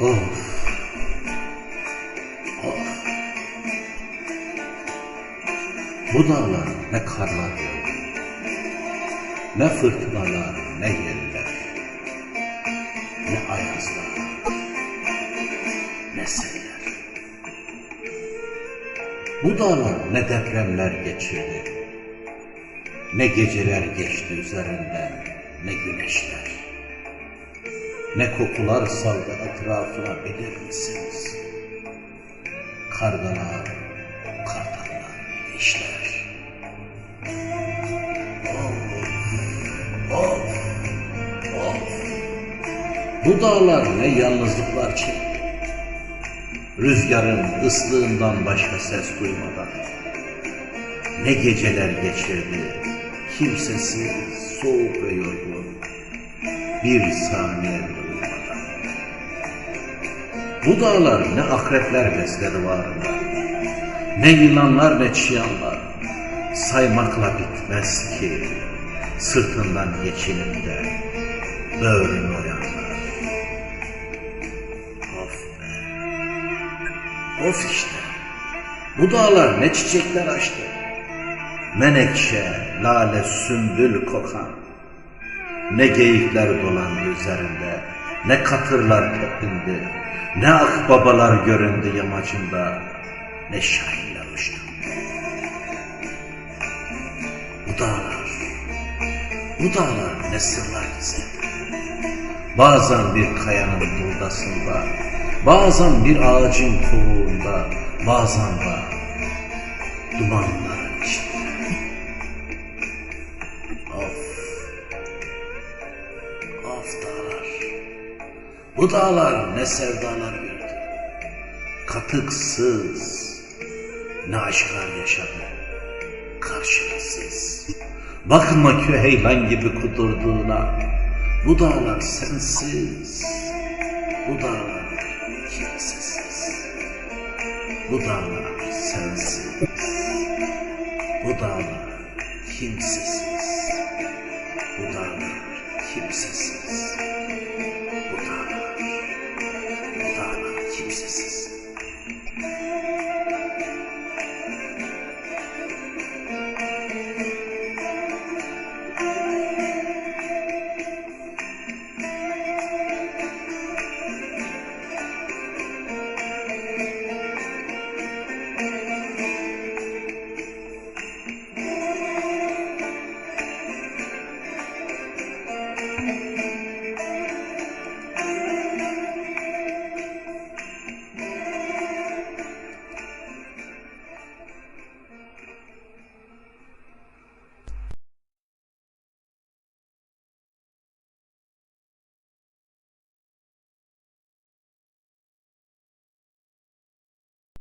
Of. Of. Bu dağlar ne karlar. Ne fırtınalar, ne yeller. Ne ayazlar. Ne seller. Bu dağlar ne depremler geçirdi. Ne geceler geçti üzerinden, ne güneşler. Ne kokular saldı etrafına bilir misiniz? Kargalar, kartallar, işler. Of, of, of. Bu dağlar ne yalnızlıklar çekti. Rüzgarın ıslığından başka ses duymadan. Ne geceler geçirdi, kimsesiz, soğuk ve yorgun. Bir saniye bile. Bu dağlar ne akrepler besledi varında. Ne yılanlar ne çıyanlar. Saymakla bitmez ki sırtından geçinip de böğrünü oyanlar. Of be. Of işte. Bu dağlar ne çiçekler açtı. Menekşe, lale, sümbül kokan. Ne geyikler dolandı üzerinde, ne katırlar tepindi, ne akbabalar göründü yamacında, ne şahinler uçtu. Bu dağlar, bu dağlar ne sırlar gizledi. Bazen bir kayanın buğdasında, bazen bir ağacın kovuğunda, bazen de dumanların içinde. Of, of dağlar. Bu dağlar ne sevdalar gördü. Katıksız, ne aşklar yaşadı. Karşılıksız. Bakma küheylan gibi kudurduğuna. Bu dağlar sensiz. Bu dağlar kimsesiz. Bu dağlar sensiz. Bu dağlar kimsesiz. Bu dağlar kimsesiz.